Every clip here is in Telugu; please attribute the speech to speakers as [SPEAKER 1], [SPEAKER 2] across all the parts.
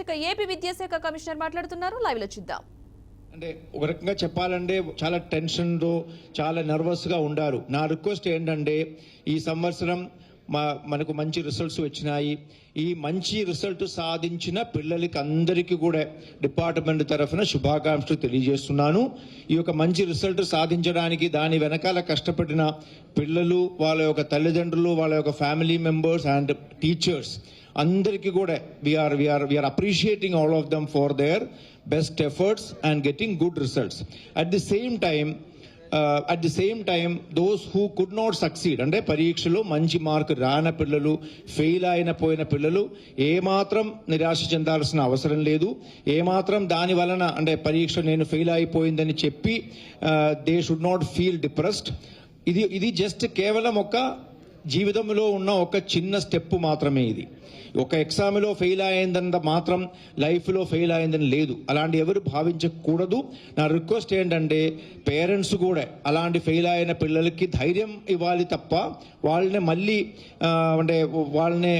[SPEAKER 1] ఏపీ విద్యాశాఖ కమిషనర్ మాట్లాడుతున్నారు. లైవ్లో చూద్దాం.
[SPEAKER 2] అంటే ఒక రకంగా చెప్పాలంటే చాలా టెన్షన్తో చాలా నర్వస్గా ఉండారు. నా రిక్వెస్ట్ ఏంటంటే ఈ సంవత్సరం మా మనకు మంచి రిజల్ట్స్ వచ్చినాయి. ఈ మంచి రిజల్ట్ సాధించిన పిల్లలకి అందరికీ కూడా డిపార్ట్మెంట్ తరఫున శుభాకాంక్షలు తెలియజేస్తున్నాను. ఈ యొక్క మంచి రిజల్ట్ సాధించడానికి దాని వెనకాల కష్టపడిన పిల్లలు వాళ్ళ యొక్క తల్లిదండ్రులు వాళ్ళ యొక్క ఫ్యామిలీ మెంబర్స్ అండ్ టీచర్స్ అందరికీ కూడా we're we're we're appreciating all of them for their best efforts and getting good results at the same time at the same time those who could not succeed అంటే పరీక్షలో మంచి మార్కు రాన పిల్లలు ఫెయిల్ అయిన పోయిన పిల్లలు ఏమాత్రం నిరాశ చెందాల్సిన అవసరం లేదు. ఏమాత్రం దాని వలన అంటే పరీక్ష నేను ఫెయిల్ అయిపోయిందని చెప్పి they should not feel depressed ఇది ఇది జస్ట్ కేవలం ఒక జీవితంలో ఉన్న ఒక చిన్న స్టెప్ మాత్రమే ఇది. ఒక ఎగ్జామ్లో ఫెయిల్ అయిందంత మాత్రం లైఫ్లో ఫెయిల్ అయిందని లేదు. అలాంటి ఎవరు భావించకూడదు. నా రిక్వెస్ట్ ఏంటంటే పేరెంట్స్ కూడా అలాంటి ఫెయిల్ అయిన పిల్లలకి ధైర్యం ఇవ్వాలి తప్ప వాళ్ళని మళ్ళీ అంటే వాళ్ళని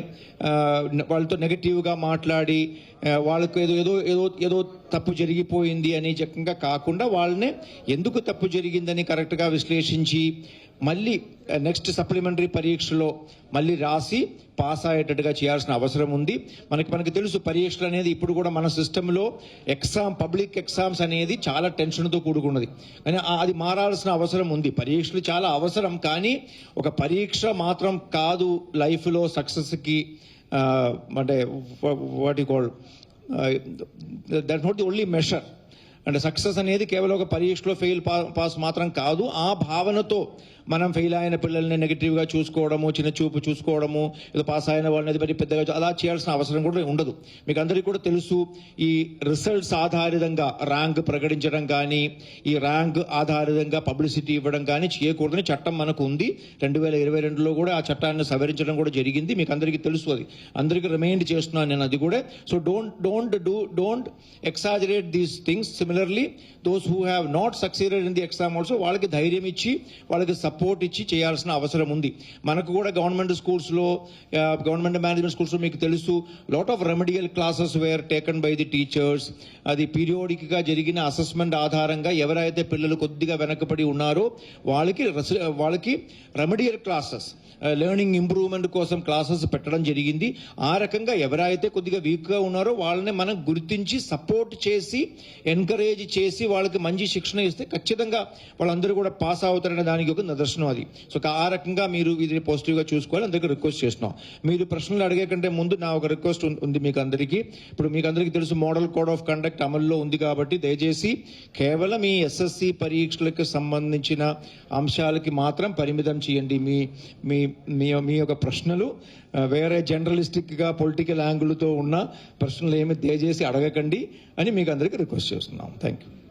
[SPEAKER 2] వాళ్ళతో నెగటివ్గా మాట్లాడి వాళ్ళకు ఏదో ఏదో ఏదో ఏదో తప్పు జరిగిపోయింది అని చక్కగా కాకుండా వాళ్ళని ఎందుకు తప్పు జరిగిందని కరెక్ట్గా విశ్లేషించి మళ్ళీ నెక్స్ట్ సప్లిమెంటరీ పరీక్షలో మళ్ళీ రాసి పాస్ అయ్యేటట్టుగా చేయాల్సిన అవసరం ఉంది. మనకి మనకి తెలుసు పరీక్షలు అనేది ఇప్పుడు కూడా మన సిస్టంలో ఎగ్జామ్ పబ్లిక్ ఎగ్జామ్స్ అనేది చాలా టెన్షన్తో కూడుకున్నది. కానీ అది మారాల్సిన అవసరం ఉంది. పరీక్షలు చాలా అవసరం కానీ ఒక పరీక్ష మాత్రం కాదు లైఫ్లో సక్సెస్కి అంటే what you call that not the only measure అంటే సక్సెస్ అనేది కేవలం ఒక పరీక్షలో ఫెయిల్ పాస్ మాత్రం కాదు. ఆ భావనతో మనం ఫెయిల్ అయిన పిల్లల్ని నెగిటివ్గా చూసుకోవడము చిన్న చూపు చూసుకోవడము ఏదో పాస్ అయిన వాళ్ళని అది మరి పెద్దగా అలా చేయాల్సిన అవసరం కూడా ఉండదు. మీకు అందరికీ కూడా తెలుసు ఈ రిజల్ట్స్ ఆధారితంగా ర్యాంక్ ప్రకటించడం కానీ ఈ ర్యాంక్ ఆధారితంగా పబ్లిసిటీ ఇవ్వడం కానీ చేయకూడదని చట్టం మనకు ఉంది. రెండు వేల ఇరవై రెండులో కూడా ఆ చట్టాన్ని సవరించడం కూడా జరిగింది. మీకు అందరికీ తెలుసు అది. అందరికీ రిమైండ్ చేస్తున్నాను నేను అది కూడా. So don't don't do don't exaggerate these things similarly those who have not succeeded in the exam also వాళ్ళకి ధైర్యం ఇచ్చి వాళ్ళకి సపోర్ట్ ఇచ్చి చేయాల్సిన అవసరం ఉంది. మనకు కూడా గవర్నమెంట్ స్కూల్స్లో గవర్నమెంట్ మేనేజ్మెంట్ స్కూల్స్లో మీకు తెలుసు lot of remedial classes were taken by the teachers అది పీరియోడిక్గా జరిగిన అసెస్మెంట్ ఆధారంగా ఎవరైతే పిల్లలు కొద్దిగా వెనకబడి ఉన్నారో వాళ్ళకి వాళ్ళకి రెమెడియల్ క్లాసెస్ లెర్నింగ్ ఇంప్రూవ్మెంట్ కోసం క్లాసెస్ పెట్టడం జరిగింది. ఆ రకంగా ఎవరైతే కొద్దిగా వీక్గా ఉన్నారో వాళ్ళని మనం గుర్తించి సపోర్ట్ చేసి ఎంకరేజ్ చేసి వాళ్ళకి మంచి శిక్షణ ఇస్తే ఖచ్చితంగా వాళ్ళందరూ కూడా పాస్ అవుతారనే దానికి ఒక నిదర్శనం అది. సో ఆ రకంగా మీరు ఇది పాజిటివ్గా చూసుకోవాలి అందరికీ రిక్వెస్ట్ చేస్తున్నాం. మీరు ప్రశ్నలు అడిగే కంటే ముందు నా ఒక రిక్వెస్ట్ ఉంది మీకు అందరికీ. ఇప్పుడు మీకు అందరికీ తెలుసు మోడల్ కోడ్ ఆఫ్ కండక్ట్ అమల్లో ఉంది కాబట్టి దయచేసి కేవలం ఈ ఎస్ఎస్సి పరీక్షలకు సంబంధించిన అంశాలకి మాత్రం పరిమితం చేయండి. మీ మీ మీ మీ యొక్క ప్రశ్నలు వేరే జర్నలిస్టిక్గా పొలిటికల్ యాంగిల్తో ఉన్న ప్రశ్నలు ఏమి దయచేసి అడగకండి అని మీకు అందరికీ రిక్వెస్ట్ చేస్తున్నాం. Thank you